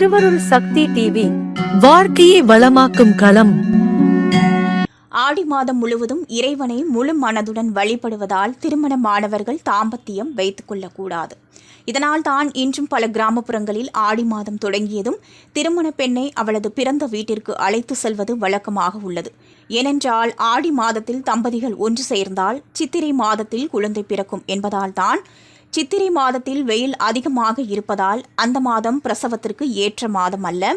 திருவருள் சக்தி டிவி வாழ்க்கையை வளமாக்கும் களம். ஆடி மாதம் முழுவதும் இறைவனை முழு மனதுடன் வழிபடுவதால் திருமண மாணவர்கள் தாம்பத்தியம் வைத்துக் கொள்ளக்கூடாது. இதனால் தான் இன்றும் பல கிராமப்புறங்களில் ஆடி மாதம் தொடங்கியதும் திருமண பெண்ணை அவளது பிறந்த வீட்டிற்கு அழைத்து செல்வது வழக்கமாக உள்ளது. ஏனென்றால் ஆடி மாதத்தில் தம்பதிகள் ஒன்று சேர்ந்தால் சித்திரை மாதத்தில் குழந்தை பிறக்கும் என்பதால் தான் சித்திரை மாதத்தில் வெயில் அதிகமாக இருப்பதால் அந்த மாதம் பிரசவத்திற்கு ஏற்ற மாதம் அல்ல.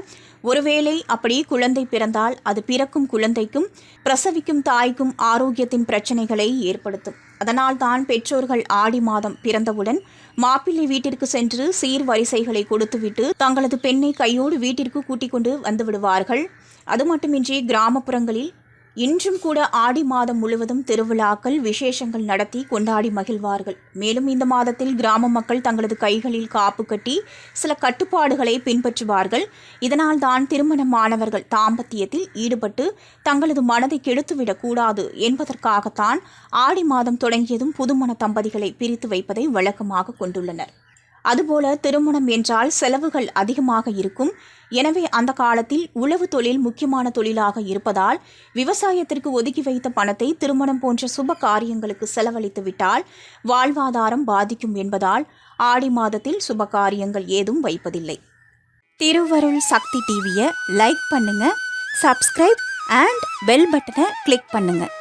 ஒருவேளை அப்படி குழந்தை பிறந்தால் அது பிறக்கும் குழந்தைக்கும் பிரசவிக்கும் தாய்க்கும் ஆரோக்கியத்தின் பிரச்சனைகளை ஏற்படுத்தும். அதனால் தான் பெற்றோர்கள் ஆடி மாதம் பிறந்தவுடன் மாப்பிள்ளை வீட்டிற்கு சென்று சீர் வரிசைகளை கொடுத்துவிட்டு தங்களது பெண்ணை கையோடு வீட்டிற்கு கூட்டிக் கொண்டு வந்து விடுவார்கள். அது மட்டுமின்றி கிராமப்புறங்களில் இன்றும் கூட ஆடி மாதம் முழுவதும் திருவிழாக்கள் விசேஷங்கள் நடத்தி கொண்டாடி மகிழ்வார்கள். மேலும் இந்த மாதத்தில் கிராம மக்கள் தங்களது கைகளில் காப்பு கட்டி சில கட்டுப்பாடுகளை பின்பற்றுவார்கள். இதனால் தான் திருமணமானவர்கள் தாம்பத்தியத்தில் ஈடுபட்டு தங்களது மனதை கெடுத்துவிடக்கூடாது என்பதற்காகத்தான் ஆடி மாதம் தொடங்கியதும் புதுமண தம்பதிகளை பிரித்து வைப்பதை வழக்கமாக கொண்டுள்ளனர். அதுபோல திருமணம் என்றால் செலவுகள் அதிகமாக இருக்கும். எனவே அந்த காலத்தில் உழவு தொழில் முக்கியமான தொழிலாக இருப்பதால் விவசாயத்திற்கு ஒதுக்கி வைத்த பணத்தை திருமணம் போன்ற சுப காரியங்களுக்கு செலவழித்து விட்டால் வாழ்வாதாரம் பாதிக்கும் என்பதால் ஆடி மாதத்தில் சுப காரியங்கள் ஏதும் வைப்பதில்லை. திருவருள் சக்தி டிவியை லைக் பண்ணுங்க சப்ஸ்கிரைப் அண்ட் பெல் பட்டனை கிளிக் பண்ணுங்கள்